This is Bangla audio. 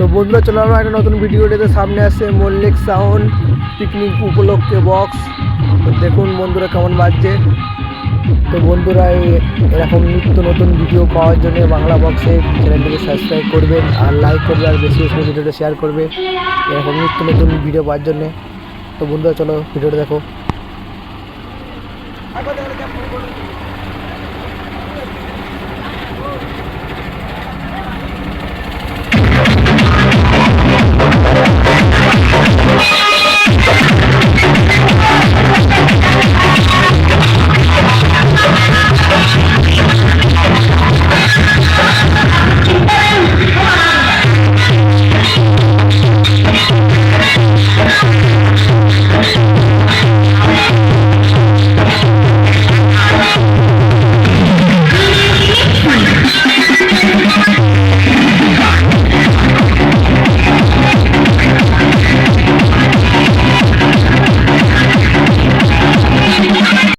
তো বন্ধুরা, চলো আমরা একটা নতুন ভিডিওটিতে সামনে আসছে মল্লিক সাউন্ড পিকনিক উপলক্ষে বক্স তো দেখুন বন্ধুরা কেমন বাজছে। তো বন্ধুরা, এই এরকম নিত্য নতুন ভিডিও পাওয়ার জন্য বাংলা বক্সে চ্যানেলটিকে সাবস্ক্রাইব করবেন, আর লাইক করবে আর বেশি বেশি ভিডিওটা শেয়ার করবে এরকম নিত্য নতুন ভিডিও পাওয়ার জন্যে। তো বন্ধুরা, চলো ভিডিওটা দেখো।